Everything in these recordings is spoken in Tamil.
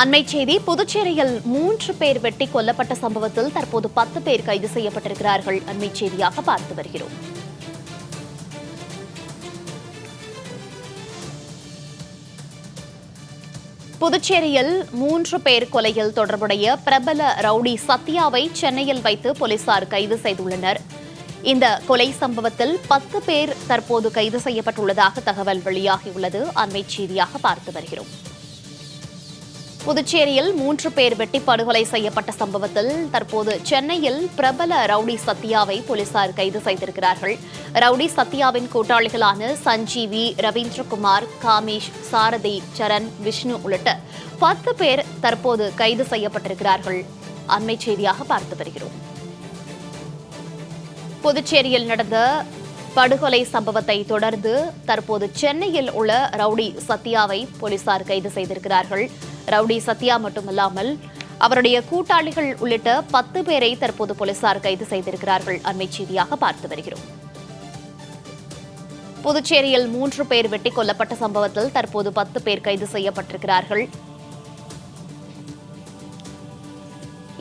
அண்மை செய்தி புதுச்சேரியில் மூன்று பேர் வெட்டி கொல்லப்பட்ட சம்பவத்தில் தற்போது பத்து பேர் கைது செய்யப்பட்டிருக்கிறார்கள். அண்மை செய்தியாக பார்த்து வருகிறோம். புதுச்சேரியில் மூன்று பேர் கொலையில் தொடர்புடைய பிரபல ரவுடி சத்யாவை சென்னையில் வைத்து போலீசார் கைது செய்துள்ளனர். இந்த கொலை சம்பவத்தில் பத்து பேர் தற்போது கைது செய்யப்பட்டுள்ளதாக தகவல் வெளியாகியுள்ளது. அண்மை செய்தியாக பார்த்து வருகிறோம். புதுச்சேரியில் மூன்று பேர் வெட்டி படுகொலை செய்யப்பட்ட சம்பவத்தில் தற்போது சென்னையில் பிரபல ரவுடி சத்யாவை போலீசார் கைது செய்திருக்கிறார்கள். ரவுடி சத்யாவின் கூட்டாளிகளான சஞ்சீவி ரவீந்திரகுமார் காமேஷ் சாரதி சரண் விஷ்ணு உள்ளிட்ட பத்து பேர் தற்போது கைது செய்யப்பட்டிருக்கிறார்கள். அண்மை செய்தியாக பார்த்து வருகிறோம். புதுச்சேரியில் நடந்த படுகொலை சம்பவத்தை தொடர்ந்து தற்போது சென்னையில் உள்ள ரவுடி சத்யாவை போலீசார் கைது செய்திருக்கிறார்கள். ரவுடி சத்யா மட்டுமல்லாமல் அவருடைய கூட்டாளிகள் உள்ளிட்ட பத்து பேரை தற்போது போலீசார் கைது செய்திருக்கிறார்கள். அண்மை செய்தியாக பார்த்து வருகிறோம். புதுச்சேரியில் மூன்று பேர் வெட்டி கொல்லப்பட்ட சம்பவத்தில் தற்போது பத்து பேர் கைது செய்யப்பட்டிருக்கிறார்கள்.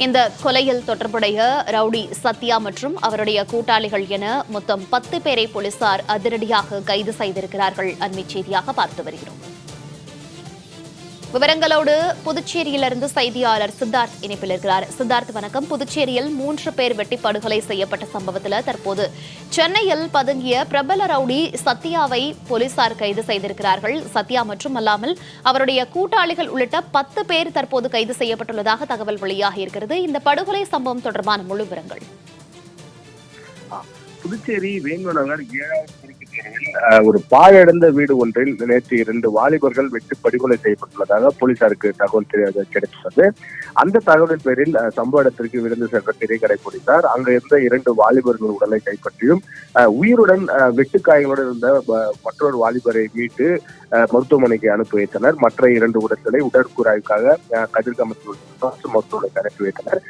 இந்த கொலையில் தொடர்புடைய ரவுடி சத்யா மற்றும் அவருடைய கூட்டாளிகள் என மொத்தம் பத்து பேரை போலீசார் அதிரடியாக கைது செய்திருக்கிறார்கள். அண்மை செய்தியாக பார்த்து வருகிறோம். விவரங்களோடு புதுச்சேரியிலிருந்து செய்தியாளர் சித்தார்த் இணைப்பில் இருக்கிறார். சித்தார்த் வணக்கம். புதுச்சேரியில் மூன்று பேர் வெட்டி படுகொலை செய்யப்பட்ட சம்பவத்தில் தற்போது சென்னையில் பதுங்கிய பிரபல ரவுடி சத்யாவை போலீசார் கைது செய்திருக்கிறார்கள். சத்யா மற்றும் அல்லாமல் அவருடைய கூட்டாளிகள் உள்ளிட்ட பத்து பேர் தற்போது கைது செய்யப்பட்டுள்ளதாக தகவல் வெளியாகி இருக்கிறது. இந்த படுகொலை சம்பவம் தொடர்பான முழு விவரங்கள். புதுச்சேரி வேங்கநகர் ஏழாவது குறுக்கு ஒரு பாழடைந்த வீடு ஒன்றில் நேற்று இரண்டு வாலிபர்கள் வெட்டு படுகொலை செய்யப்பட்டுள்ளதாக போலீசாருக்கு தகவல் கிடைத்துள்ளது அந்த தகவலின் பேரில் சம்பவ இடத்திற்கு விருந்து சென்ற திரைக்கடை போலீசார் அங்கிருந்த இரண்டு வாலிபர்கள் உடலை கைப்பற்றியும் உயிருடன் அஹ், வெட்டுக்காயங்களுடன் இருந்த மற்றொரு வாலிபரை மீட்டு அஹ், மருத்துவமனைக்கு அனுப்பி வைத்தனர். மற்ற இரண்டு உடல்களை உடற்கூறாய்வுக்காக கதிர்கமத்தில் கதிர்காமத்தில் உள்ள அரசு மருத்துவமனைக்கு அனுப்பி வைத்தனர்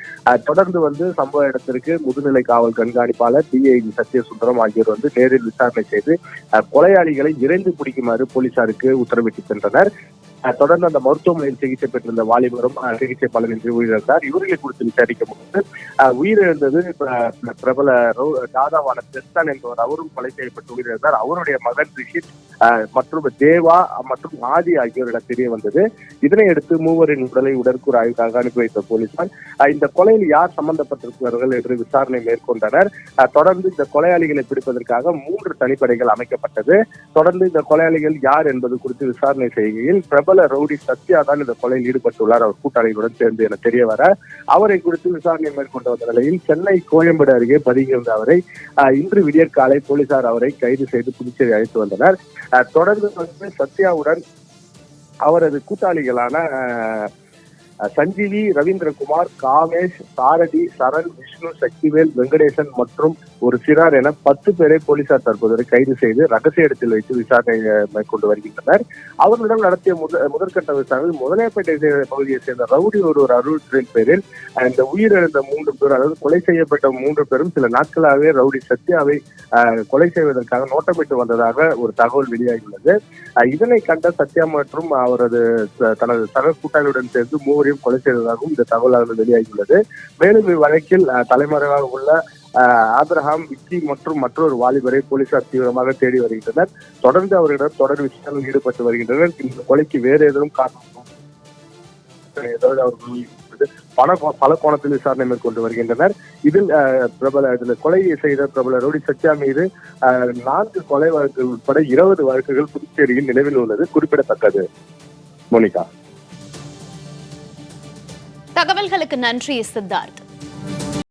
தொடர்ந்து வந்து சம்பவ இடத்திற்கு முதுநிலை காவல் கண்காணிப்பாளர் டிஐஜி சத்யசுந்தரம் ஆகியோர் வந்து நேரில் விசாரணை செய்து அஹ், கொலையாளிகளை விரைந்து பிடிக்குமாறு போலீசாருக்கு உத்தரவிட்டு சென்றனர். தொடர்ந்து அந்த மருத்துவமனையில் சிகிச்சை பெற்றிருந்த வாலிபரும் சிகிச்சை பலனின்றி உயிரிழந்தார். இவர்களை குறித்து விசாரிக்கும் போது உயிரிழந்தது பிரபல தாதாவான தெஸ்தான் என்பவர் அவரும் கொலை செய்யப்பட்டு உயிரிழந்தார். அவருடைய மகன் ரிஷித் மற்றும் தேவா மற்றும் ஆதி ஆகியோரிடம் தெரிய வந்தது. இதனை அடுத்து மூவரின் உடலை உடற்கூறு ஆய்வுக்காக அனுப்பி வைத்த போலீசார் இந்த கொலையில் யார் சம்பந்தப்பட்டிருக்கிறார்கள் என்று விசாரணை மேற்கொண்டனர். தொடர்ந்து இந்த கொலையாளிகளை பிடிப்பதற்காக மூன்று தனிப்படைகள் அமைக்கப்பட்டது. தொடர்ந்து இந்த கொலையாளிகள் யார் என்பது குறித்து விசாரணை செய்கையில் பிரபல ரவுடி சத்யா தான் இந்த கொலையில் ஈடுபட்டுள்ளார். அவர் கூட்டாளிகளுடன் சேர்ந்து என தெரிய வர அவரை குறித்து விசாரணை மேற்கொண்டு வந்த நிலையில் சென்னை கோயம்பேடு அருகே பதுங்கியிருந்த அவரை அஹ், இன்று விடியற்காலை போலீசார் அவரை கைது செய்து புதுச்சேரி அழைத்து வந்தனர். அஹ், தொடர்ந்து வந்து சத்யாவுடன் அவரது கூட்டாளிகளான சஞ்சீவி ரவீந்திரகுமார் காமேஷ் சாரதி சரண் விஷ்ணு சக்திவேல் வெங்கடேசன் மற்றும் ஒரு சிறார் என பத்து பேரை போலீசார் தற்போது வரை கைது செய்து ரகசிய இடத்தில் வைத்து விசாரணை மேற்கொண்டு வருகின்றனர். அவர்களிடம் நடத்திய முதற்கட்ட விசாரணையில் முதலைப்பேட்டை பகுதியை சேர்ந்த ரவுடி ஒருவர் அருள்களின் பேரில் இந்த உயிரிழந்த மூன்று பேர் அதாவது கொலை செய்யப்பட்ட மூன்று பேரும் சில நாட்களாகவே ரவுடி சத்யாவை கொலை செய்வதற்காக நோட்டமிட்டு வந்ததாக ஒரு தகவல் வெளியாகியுள்ளது. இதனை கண்ட சத்யா மற்றும் அவரது தனது சக கூட்டாளியுடன் சேர்ந்து மூவரையும் கொலை செய்ததாகவும் இந்த தகவல் வெளியாகியுள்ளது. மேலும் இவ்வழக்கில் தலைமறைவாக உள்ள ஆப்ரஹாம் விக்கி மற்றும் மற்றொரு வாலிபரை போலீசார் தீவிரமாக தேடி வருகின்றனர். தொடர்ந்து அவர்களிடம் தொடர் விசாரணையில் ஈடுபட்டு வருகின்றனர். இந்த கொலைக்கு வேறு ஏதேனும் காரணம் ஏதாவது அவர்கள் பல பல கோணத்தில் விசாரணை மேற்கொண்டு வருகின்றனர். இதில் பிரபல இதில் கொலை செய்த பிரபல ரவுடி சத்யா மீது நான்கு கொலை வழக்குகள் உட்பட இருபது வழக்குகள் புதுச்சேரியில் நிலவில் உள்ளது. குறிப்பிடத்தக்கது. மோனிகா. தகவல்களுக்கு நன்றி சித்தார்த்.